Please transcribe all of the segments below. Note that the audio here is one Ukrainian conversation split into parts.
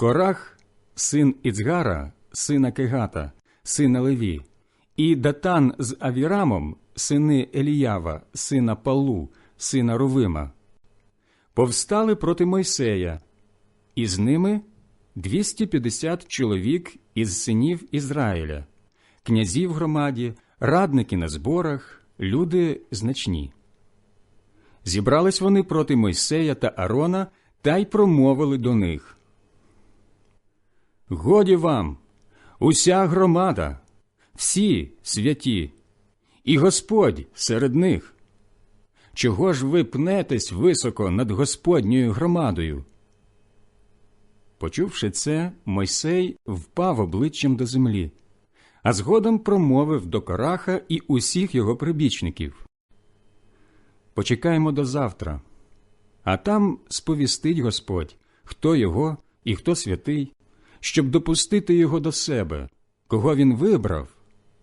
Корах, син Іцгара, сина Кегата, сина Леві, і Датан з Авірамом, сини Еліява, сина Палу, сина Рувима, повстали проти Мойсея, і з ними 250 чоловік із синів Ізраїля, князів в громаді, радники на зборах, люди значні. Зібрались вони проти Мойсея та Арона та й промовили до них. Годі вам, уся громада, всі святі, і Господь серед них. Чого ж ви пнетесь високо над Господньою громадою? Почувши це, Мойсей впав обличчям до землі, а згодом промовив до Кораха і усіх його прибічників. Почекаємо до завтра, а там сповістить Господь, хто його і хто святий, щоб допустити його до себе, кого він вибрав,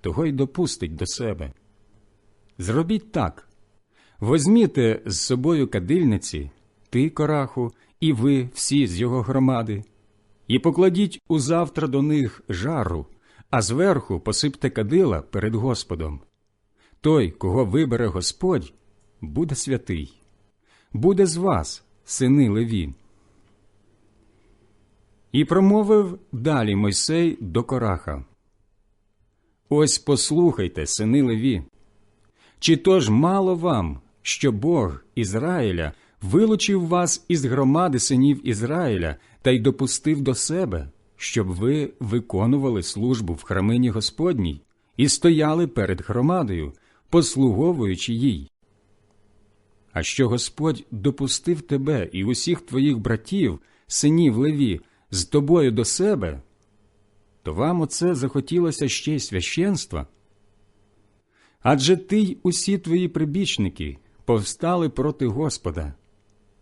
того й допустить до себе. Зробіть так возьміте з собою кадильниці, ти, кораху, і ви всі з його громади, і покладіть узавтра до них жару, а зверху посипте кадила перед Господом. Той, кого вибере Господь, буде святий, буде з вас, сини Леві. І промовив далі Мойсей до Кораха. Ось послухайте, сини Леві. Чи то ж мало вам, що Бог Ізраїля вилучив вас із громади синів Ізраїля та й допустив до себе, щоб ви виконували службу в храмині Господній і стояли перед громадою, послуговуючи їй? А що Господь допустив тебе і усіх твоїх братів, синів Леві, з тобою до себе, то вам оце захотілося ще й священства? Адже ти й усі твої прибічники повстали проти Господа.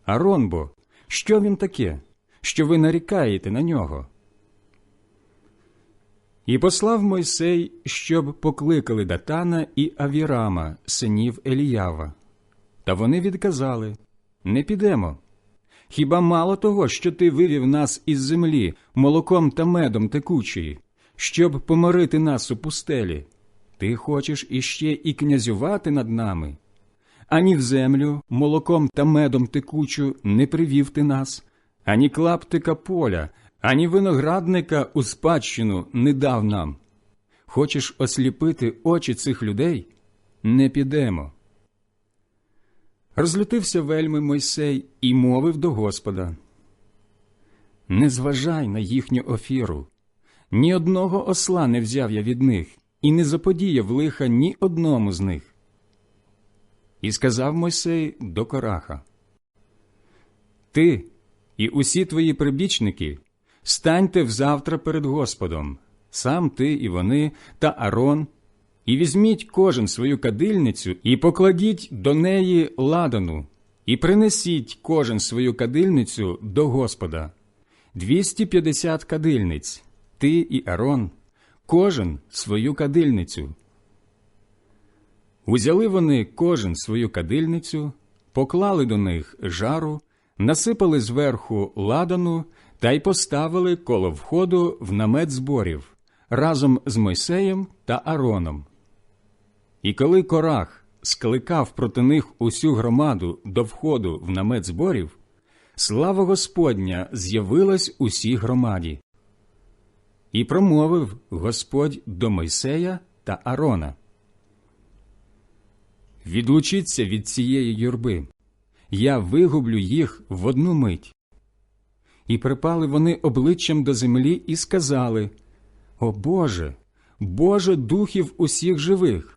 Арон бо, що він таке, що ви нарікаєте на нього? І послав Мойсей, щоб покликали Датана і Авірама, синів Еліява. Та вони відказали не підемо. Хіба мало того, що ти вивів нас із землі молоком та медом текучої, щоб поморити нас у пустелі? Ти хочеш іще і князювати над нами? Ані в землю молоком та медом текучу не привів ти нас, ані клаптика поля, ані виноградника у спадщину не дав нам. Хочеш осліпити очі цих людей? Не підемо. Розлютився вельми Мойсей і мовив до Господа Не зважай на їхню офіру. Ні одного осла не взяв я від них, і не заподіяв лиха ні одному з них. І сказав Мойсей до Кораха Ти і усі твої прибічники станьте взавтра перед Господом, сам ти і вони та Арон, і візьміть кожен свою кадильницю і покладіть до неї ладану, і принесіть кожен свою кадильницю до Господа. Двісті п'ятдесят кадильниць, ти і Арон, кожен свою кадильницю. Узяли вони кожен свою кадильницю, поклали до них жару, насипали зверху ладану та й поставили коло входу в намет зборів разом з Мойсеєм та Ароном. І коли Корах скликав проти них усю громаду до входу в намет зборів, слава Господня з'явилась усій громаді. І промовив Господь до Мойсея та Арона. Відлучіться від цієї юрби, я вигублю їх в одну мить. І припали вони обличчям до землі і сказали О Боже, Боже духів усіх живих!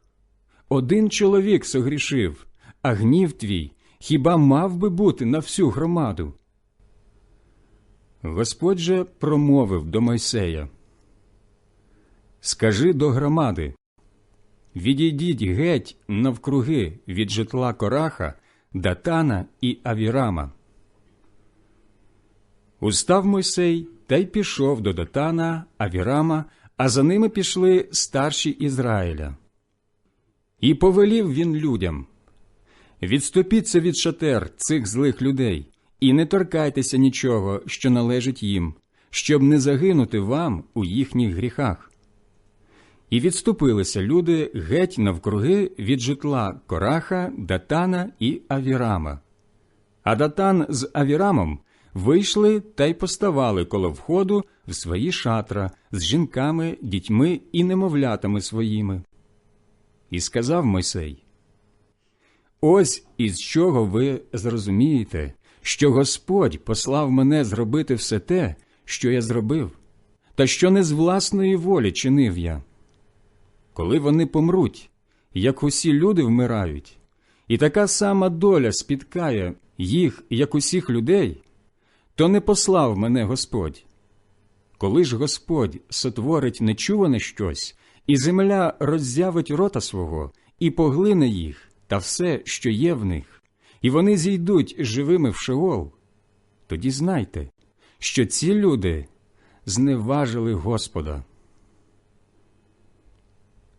Один чоловік согрішив, а гнів твій хіба мав би бути на всю громаду? Господь же промовив до Мойсея Скажи до громади Відійдіть геть навкруги від житла Кораха, Датана і Авірама. Устав Мойсей та й пішов до Датана, Авірама, а за ними пішли старші Ізраїля. І повелів він людям Відступіться від шатер цих злих людей, і не торкайтеся нічого, що належить їм, щоб не загинути вам у їхніх гріхах. І відступилися люди геть навкруги від житла Кораха, Датана і Авірама. А Датан з Авірамом вийшли та й поставали коло входу в свої шатра з жінками, дітьми і немовлятами своїми. І сказав Мойсей, Ось із чого ви зрозумієте, що Господь послав мене зробити все те, що я зробив, та що не з власної волі чинив я. Коли вони помруть, як усі люди вмирають, і така сама доля спіткає їх, як усіх людей, то не послав мене Господь. Коли ж Господь сотворить нечуване щось, і земля роззявить рота свого, і поглине їх та все, що є в них, і вони зійдуть живими в Шеол, тоді знайте, що ці люди зневажили Господа.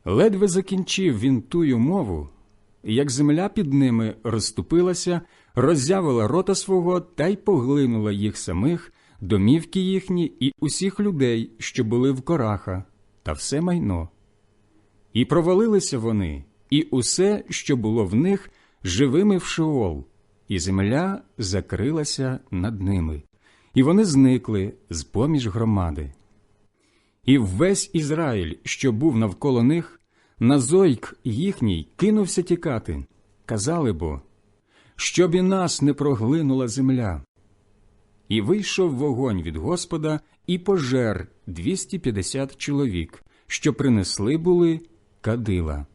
Ледве закінчив він тую мову, як земля під ними розступилася, роззявила рота свого та й поглинула їх самих, домівки їхні і усіх людей, що були в кораха, та все майно. І провалилися вони, і усе, що було в них, живими в Шеол, і земля закрилася над ними, і вони зникли з поміж громади. І весь Ізраїль, що був навколо них, на зойк їхній кинувся тікати. Казали бо, щоб і нас не проглинула земля. І вийшов вогонь від Господа і пожер 250 чоловік, що принесли були кадила.